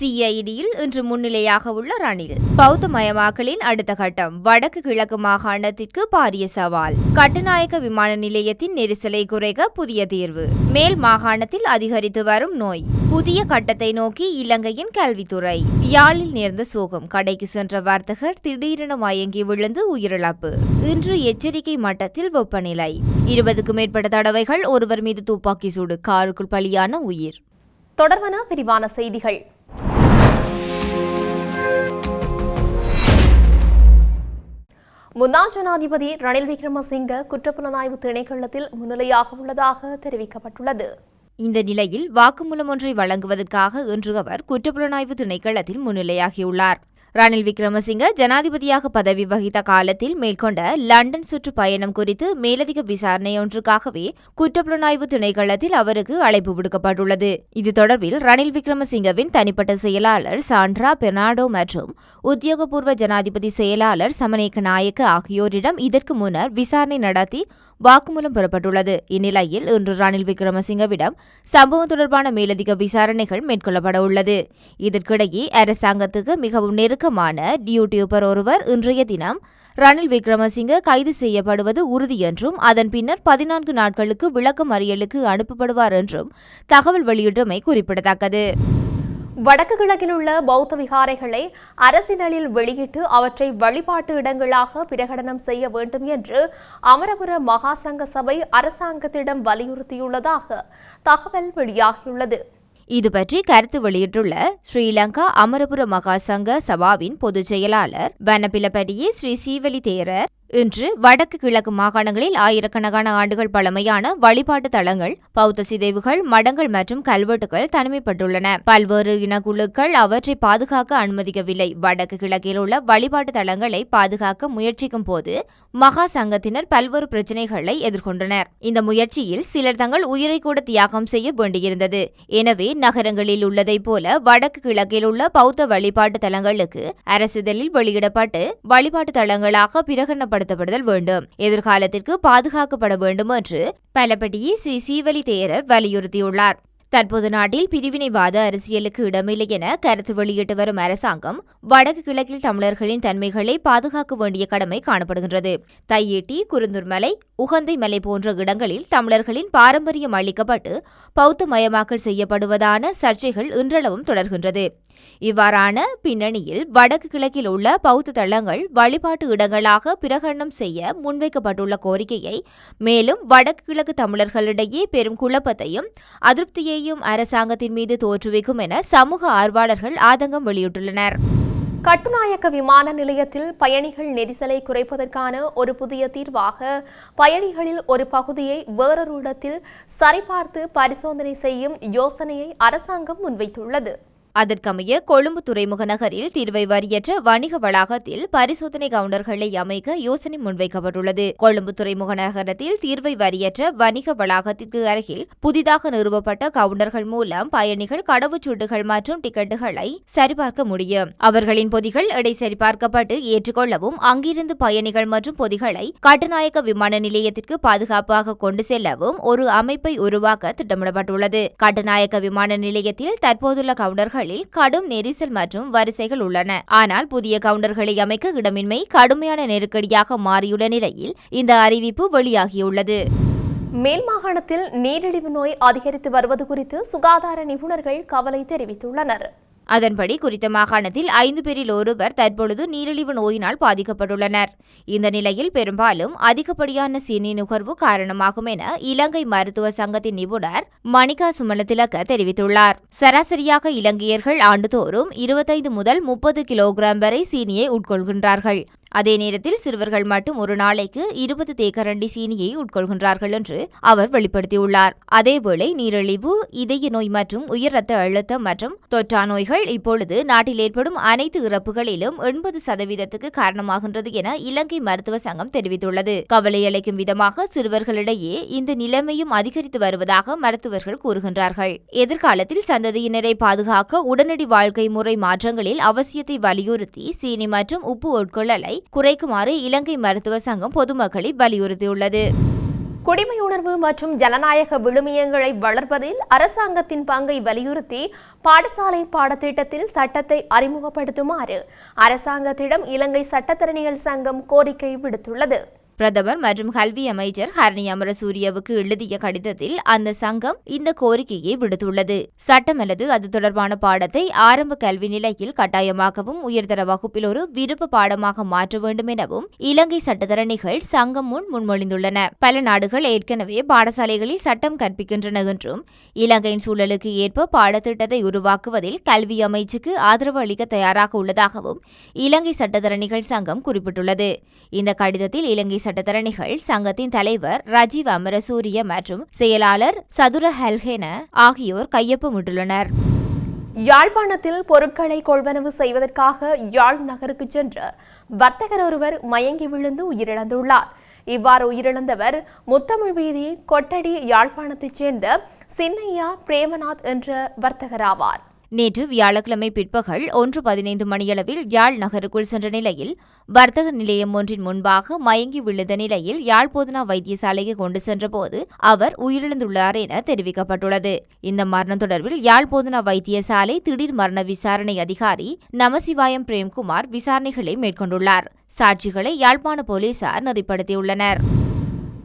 சிஐடியில் இன்று முன்னிலையாக உள்ள ரணில். பௌத்த மயமாக்கலின் அடுத்த கட்டம் வடக்கு கிழக்கு மாகாணத்திற்கு பாரிய சவால். கட்டுநாயக்க விமான நிலையத்தின் நெரிசலை குறைக்க புதிய தீர்வு. மேல் மாகாணத்தில் அதிகரித்து வரும் நோய். புதிய கட்டத்தை நோக்கி இலங்கையின் கல்வித்துறை. யாழில் நேர்ந்த சோகம். கடைக்கு சென்ற வர்த்தகர் திடீரென மயங்கி விழுந்து உயிரிழப்பு. இன்று எச்சரிக்கை மட்டத்தில் வெப்பநிலை. இருபதுக்கும் மேற்பட்ட தடவைகள் ஒருவர் மீது துப்பாக்கி சூடு. காருக்குள் பலியான உயிர். தொடர்வன விரிவான செய்திகள். முன்னாள் ஜனாதிபதி ரணில் விக்ரமசிங்க குற்றப்புலனாய்வு திணைக்களத்தில் முன்னிலையாக உள்ளதாக தெரிவிக்கப்பட்டுள்ளது. இந்த நிலையில் வாக்குமூலம் ஒன்றை வழங்குவதற்காக இன்று அவர் குற்றப்புலனாய்வு திணைக்களத்தில் முன்னிலையாகியுள்ளார். ரணில் விக்ரமசிங்க ஜனாதிபதியாக பதவி வகித்த காலத்தில் மேற்கொண்ட லண்டன் சுற்றுப்பயணம் குறித்து மேலதிக விசாரணையொன்றுக்காகவே குற்றப்புலனாய்வு திணைக்களத்தில் அவருக்கு அழைப்பு விடுக்கப்பட்டுள்ளது. இது தொடர்பில் ரணில் விக்ரமசிங்கவின் தனிப்பட்ட செயலாளர் சாண்ட்ரா பெர்னாடோ மற்றும் உத்தியோகபூர்வ ஜனாதிபதி செயலாளர் சமநேக நாயக்க ஆகியோரிடம் இதற்கு முன்னர் விசாரணை நடத்தி வாக்குமூலம் பெறப்பட்டுள்ளது. இந்நிலையில் இன்று ரணில் விக்ரமசிங்கவிடம் சம்பவம் தொடர்பான மேலதிக விசாரணைகள் மேற்கொள்ளப்பட உள்ளது இதற்கிடையே அரசாங்கத்துக்கு மிகவும் நெருக்கமான யூடியூபர் ஒருவர் இன்றைய தினம் ரணில் விக்ரமசிங்க கைது செய்யப்படுவது உறுதி என்றும் அதன் பின்னர் பதினான்கு நாட்களுக்கு விளக்கம் அறியலுக்கு அனுப்பப்படுவார் என்றும் தகவல் வெளியிட்டமை குறிப்பிடத்தக்கது. வடக்கு கிழக்கில் உள்ள பௌத்த விகாரைகளை அரசிதழில் வெளியிட்டு அவற்றை வழிபாட்டு இடங்களாக பிரகடனம் செய்ய வேண்டும் என்று அமரபுர மகாசங்க சபை அரசாங்கத்திடம் வலியுறுத்தியுள்ளதாக தகவல் வெளியாகியுள்ளது. இது பற்றி கருத்து வெளியிட்டுள்ள ஸ்ரீலங்கா அமரபுர மகாசங்க சபாவின் பொதுச் செயலாளர் வனப்பிலப்படியே ஸ்ரீ சீவலி தேரர் இன்று வடக்கு கிழக்கு மாகாணங்களில் ஆயிரக்கணக்கான ஆண்டுகள் பழமையான வழிபாட்டு தலங்கள் பௌத்த சிதைவுகள் மடங்கள் மற்றும் கல்வெட்டுகள் தனிமைப்பட்டுள்ளன. பல்வேறு இனக்குழுக்கள் அவற்றை பாதுகாக்க அனுமதிக்கவில்லை. வடக்கு கிழக்கில் உள்ள வழிபாட்டு தலங்களை பாதுகாக்க முயற்சிக்கும் போது மகா சங்கத்தினர் பல்வேறு பிரச்சினைகளை எதிர்கொண்டனர். இந்த முயற்சியில் சிலர் தங்கள் உயிரை கூட தியாகம் செய்ய வேண்டியிருந்தது. எனவே நகரங்களில் உள்ளதைப் போல வடக்கு கிழக்கில் உள்ள பௌத்த வழிபாட்டு தலங்களுக்கு அரசிதழில் வெளியிடப்பட்டு வழிபாட்டு தலங்களாக பிரகடனப்பட படுத்தப்படுதல் வேண்டும். எதிர்காலத்திற்கு பாதுகாக்கப்பட வேண்டும் என்று பலபடியே ஸ்ரீ சீவலி தேரர் வலியுறுத்தியுள்ளார். தற்போது நாட்டில் பிரிவினைவாத அரசியலுக்கு இடமில்லை என கருத்து வெளியிட்டு வரும் அரசாங்கம் வடக்கு கிழக்கில் தமிழர்களின் தன்மைகளை பாதுகாக்க வேண்டிய கடமை காணப்படுகின்றது. தையேட்டி குருந்தூர்மலை உகந்தை மலை போன்ற இடங்களில் தமிழர்களின் பாரம்பரியம் அளிக்கப்பட்டு பௌத்த மயமாக்கல் செய்யப்படுவதான சர்ச்சைகள் இன்றளவும் தொடர்கின்றது. இவ்வாறான பின்னணியில் வடக்கு கிழக்கில் உள்ள பௌத்த தளங்கள் வழிபாட்டு இடங்களாக பிரகடனம் செய்ய முன்வைக்கப்பட்டுள்ள கோரிக்கையை மேலும் வடக்கு கிழக்கு தமிழர்களிடையே பெரும் குழப்பத்தையும் அதிருப்தியையும் அரசாங்கத்தின் மீது தோற்றுவிக்கும் என சமூக ஆர்வலர்கள் ஆதங்கம் வெளியிட்டுள்ளனர். கட்டுநாயக்க விமான நிலையத்தில் பயணிகள் நெரிசலை குறைப்பதற்கான ஒரு புதிய தீர்வாக பயணிகளில் ஒரு பகுதியை வேறொரு இடத்தில் சரிபார்த்து பரிசோதனை செய்யும் யோசனையை அரசாங்கம் முன்வைத்துள்ளது. அதற்கமைய கொழும்பு துறைமுக நகரில் தீர்வை வரியற்ற வணிக வளாகத்தில் பரிசோதனை கவுண்டர்களை அமைக்க யோசனை முன்வைக்கப்பட்டுள்ளது. கொழும்பு துறைமுக நகரத்தில் தீர்வை வரியற்ற வணிக வளாகத்திற்கு அருகில் புதிதாக நிறுவப்பட்ட கவுண்டர்கள் மூலம் பயணிகள் கடவுச்சீட்டுகள் மற்றும் டிக்கெட்டுகளை சரிபார்க்க முடியும். அவர்களின் பொதிகள் எடை சரிபார்க்கப்பட்டு ஏற்றுக்கொள்ளவும் அங்கிருந்து பயணிகள் மற்றும் பொதிகளை கட்டுநாயக்க விமான நிலையத்திற்கு பாதுகாப்பாக கொண்டு செல்லவும் ஒரு அமைப்பை உருவாக்க திட்டமிடப்பட்டுள்ளது. கட்டுநாயக்க விமான நிலையத்தில் தற்போதுள்ள கவுண்டர்கள் கவுண்டர்களில் கடும் நெரிசல் மற்றும் வரிசைகள் உள்ளன. ஆனால் புதிய கவுண்டர்களை அமைக்க இடமின்மை கடுமையான நெருக்கடியாக மாறியுள்ள நிலையில் இந்த அறிவிப்பு வெளியாகியுள்ளது. மேல் மாகாணத்தில் நீரிழிவு நோய் அதிகரித்து வருவது குறித்து சுகாதார நிபுணர்கள் கவலை தெரிவித்துள்ளனர். அதன்படி குறித்த மாகாணத்தில் ஐந்து பேரில் ஒருவர் தற்பொழுது நீரிழிவு நோயினால் பாதிக்கப்பட்டுள்ளனர். இந்த நிலையில் பெரும்பாலும் அதிகப்படியான சீனி நுகர்வு காரணமாகும் என இலங்கை மருத்துவ சங்கத்தின் நிபுணர் மணிகா சுமலதிலக தெரிவித்துள்ளார். சராசரியாக இலங்கையர்கள் ஆண்டுதோறும் இருபத்தைந்து முதல் முப்பது கிலோகிராம் வரை சீனியை உட்கொள்கின்றார்கள். அதே நேரத்தில் சிறுவர்கள் மட்டும் ஒரு நாளைக்கு இருபது தேக்கரண்டி சீனியை உட்கொள்கின்றார்கள் என்று அவர் வெளிப்படுத்தியுள்ளார். அதேவேளை நீரிழிவு இதய நோய் மற்றும் உயர் ரத்த அழுத்தம் மற்றும் தொற்றா நோய்கள் இப்பொழுது நாட்டில் ஏற்படும் அனைத்து இறப்புகளிலும் எண்பது சதவீதத்துக்கு காரணமாகின்றது என இலங்கை மருத்துவ சங்கம் தெரிவித்துள்ளது. கவலையளிக்கும் விதமாக சிறுவர்களிடையே இந்த நிலைமையும் அதிகரித்து வருவதாக மருத்துவர்கள் கூறுகின்றார்கள். எதிர்காலத்தில் சந்ததியினரை பாதுகாக்க உடனடி வாழ்க்கை முறை மாற்றங்களில் அவசியத்தை வலியுறுத்தி சீனி மற்றும் உப்பு உட்கொள்ளலை குறைக்குமாறு இலங்கை மருத்துவ சங்கம் பொதுமக்களை வலியுறுத்தியுள்ளது. குடிமையுணர்வு மற்றும் ஜனநாயக விழுமியங்களை வளர்ப்பதில் அரசாங்கத்தின் பங்கை வலியுறுத்தி பாடசாலை பாடத்திட்டத்தில் சட்டத்தை அறிமுகப்படுத்துமாறு அரசாங்கத்திடம் இலங்கை சட்டத்தரணிகள் சங்கம் கோரிக்கை விடுத்துள்ளது. பிரதமர் மற்றும் கல்வி அமைச்சர் ஹரணி அமரசூரியவுக்கு எழுதிய கடிதத்தில் அந்த சங்கம் இந்த கோரிக்கையை விடுத்துள்ளது. சட்டம் அல்லது அது தொடர்பான பாடத்தை ஆரம்ப கல்வி நிலையில் கட்டாயமாகவும் உயர்தர வகுப்பில் ஒரு விருப்ப பாடமாக மாற்ற வேண்டும் எனவும் இலங்கை சட்டத்தரணிகள் சங்கம் முன் முன்மொழிந்துள்ளன. பல நாடுகள் ஏற்கனவே பாடசாலைகளில் சட்டம் கற்பிக்கின்றன என்றும் இலங்கையின் சூழலுக்கு ஏற்ப பாடத்திட்டத்தை உருவாக்குவதில் கல்வி அமைச்சுக்கு ஆதரவு அளிக்க தயாராக உள்ளதாகவும் இலங்கை சட்டத்தரணிகள் சங்கம் குறிப்பிட்டுள்ளது. இந்த கடிதத்தில் இலங்கை சட்டத்தரணிகள் சங்கத்தின் தலைவர் ரஜீவ் அமரசூரிய மற்றும் செயலாளர் சதுர ஹெல்ஹென ஆகியோர் கையொப்பமிட்டுள்ளனர். யாழ்ப்பாணத்தில் பொருட்களை கொள்வனவு செய்வதற்காக யாழ் நகருக்கு சென்ற வர்த்தகர் ஒருவர் மயங்கி விழுந்து உயிரிழந்துள்ளார். இவ்வாறு உயிரிழந்தவர் முத்தமிழ் வீதி கொட்டடி யாழ்ப்பாணத்தைச் சேர்ந்த சின்னையா பிரேமநாத் என்ற வர்த்தகர் ஆவார் நேற்று வியாழக்கிழமை பிற்பகல் ஒன்று பதினைந்து மணியளவில் யாழ் நகருக்குள் சென்ற நிலையில் வர்த்தக நிலையம் ஒன்றின் முன்பாக மயங்கி விழுந்த நிலையில் யாழ் போதனா வைத்தியசாலைக்கு கொண்டு சென்றபோது அவர் உயிரிழந்துள்ளார் என தெரிவிக்கப்பட்டுள்ளது. இந்த மரணம் தொடர்பில் யாழ் போதனா வைத்தியசாலை திடீர் மரண விசாரணை அதிகாரி நமசிவாயம் பிரேம்குமார் விசாரணைகளை மேற்கொண்டுள்ளார். சாட்சிகளை யாழ்ப்பாண போலீசார் நெறிப்படுத்தியுள்ளனர்.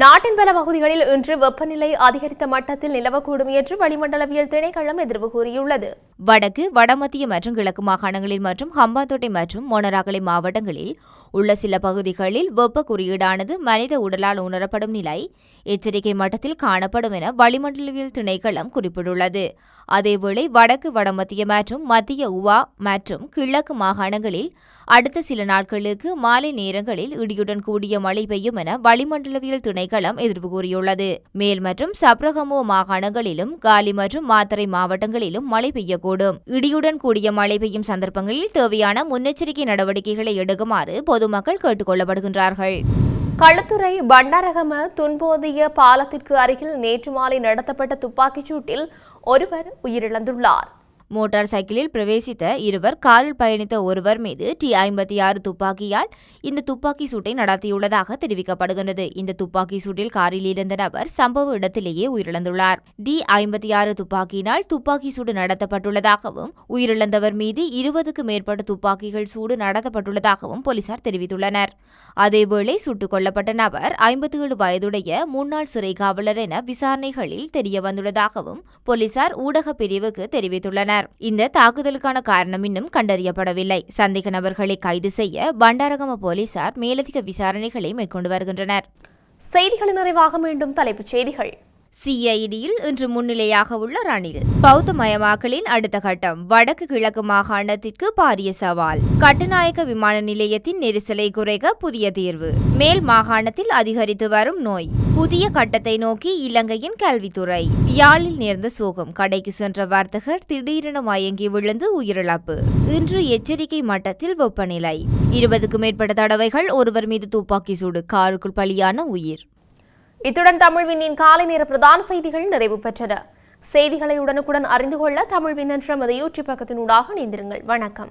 நாட்டின் பல பகுதிகளில் இன்று வெப்பநிலை அதிகரித்த மட்டத்தில் நிலவக்கூடும் என்று வளிமண்டலவியல் திணைக்களம் எதிர்வு கூறியுள்ளது. வடக்கு வடமத்திய மற்றும் கிழக்கு மாகாணங்களில் மற்றும் ஹம்பாந்தோட்டை மற்றும் மோனராகலை மாவட்டங்களில் உள்ள சில பகுதிகளில் வெப்ப குறியீடானது மனித உடலால் உணரப்படும் நிலை எச்சரிக்கை மட்டத்தில் காணப்படும் என வளிமண்டலவியல் திணைக்களம் குறிப்பிட்டுள்ளது. அதேவேளை வடக்கு வடமத்திய மற்றும் மத்திய உவா மற்றும் கிழக்கு மாகாணங்களில் அடுத்த சில நாட்களுக்கு மாலை நேரங்களில் இடியுடன் கூடிய மழை பெய்யும் என வளிமண்டலவியல் திணைக்களம் எதிர்வு கூறியுள்ளது. மேல் மற்றும் சப்ரகமோ மாகாணங்களிலும் காலி மற்றும் மாத்தறை மாவட்டங்களிலும் மழை பெய்யக்கூடும். இடியுடன் கூடிய மழை பெய்யும் சந்தர்ப்பங்களில் தேவையான முன்னெச்சரிக்கை நடவடிக்கைகளை எடுக்குமாறு பொதுமக்கள் கேட்டுக் கொள்ளப்படுகின்றார்கள். களுத்துறை பண்டாரகம துன்போதிய பாலத்திற்கு அருகில் நேற்று மாலை நடத்தப்பட்ட துப்பாக்கிச் சூட்டில் ஒருவர் உயிரிழந்துள்ளார். மோட்டார் சைக்கிளில் பிரவேசித்த இருவர் காரில் பயணித்த ஒருவர் மீது டி ஐம்பத்தி ஆறு துப்பாக்கியால் இந்த துப்பாக்கி சூட்டை நடத்தியுள்ளதாக தெரிவிக்கப்படுகிறது இந்த துப்பாக்கி சூட்டில் காரில் இருந்த நபர் சம்பவ இடத்திலேயே உயிரிழந்துள்ளார். டி ஐம்பத்தி ஆறு துப்பாக்கியினால் துப்பாக்கி சூடு நடத்தப்பட்டுள்ளதாகவும் உயிரிழந்தவர் மீது இருபதுக்கு மேற்பட்ட துப்பாக்கிகள் சூடு நடத்தப்பட்டுள்ளதாகவும் போலீசார் தெரிவித்துள்ளனர். அதேவேளை சுட்டுக் கொல்லப்பட்ட நபர் ஐம்பத்தி ஏழு வயதுடைய முன்னாள் சிறை காவலர் என விசாரணைகளில் தெரியவந்துள்ளதாகவும் போலீசார் ஊடக பிரிவுக்கு தெரிவித்துள்ளனர். இந்த தாக்குதலுக்கான காரணம் இன்னும் கண்டறியப்படவில்லை. சந்தேக நபர்களை கைது செய்ய பண்டாரகம போலீசார் மேலதிக விசாரணைகளை மேற்கொண்டு வருகின்றனர். செய்திகளின் நிறைவாக மீண்டும் தலைப்புச் செய்திகள். சிஐடியில் இன்று முன்னிலையாக உள்ள ரணில். பௌத்த மயமாக்கலின் அடுத்த கட்டம் வடக்கு கிழக்கு மாகாணத்திற்கு பாரிய சவால். கட்டுநாயக்க விமான நிலையத்தின் நெரிசலை குறைக்க புதிய தீர்வு. மேல் மாகாணத்தில் அதிகரித்து வரும் நோய். புதிய கட்டத்தை நோக்கி இலங்கையின் கல்வித்துறை. யாழில் நேர்ந்த சோகம். கடைக்கு சென்ற வர்த்தகர் திடீரென மயங்கி விழுந்து உயிரிழப்பு. இன்று எச்சரிக்கை மட்டத்தில் வெப்பநிலை. இருபதுக்கும் மேற்பட்ட தடவைகள் ஒருவர் மீது துப்பாக்கி சூடு. காருக்குள் பலியான உயிர். இத்துடன் தமிழ்வினின் காலை நேர பிரதான செய்திகள் நிறைவு பெற்றன. செய்திகளை உடனுக்குடன் அறிந்து கொள்ள தமிழ்வின் என்ற நமது யூடியூப் பக்கத்தினூடாக இணைந்திருங்கள். வணக்கம்.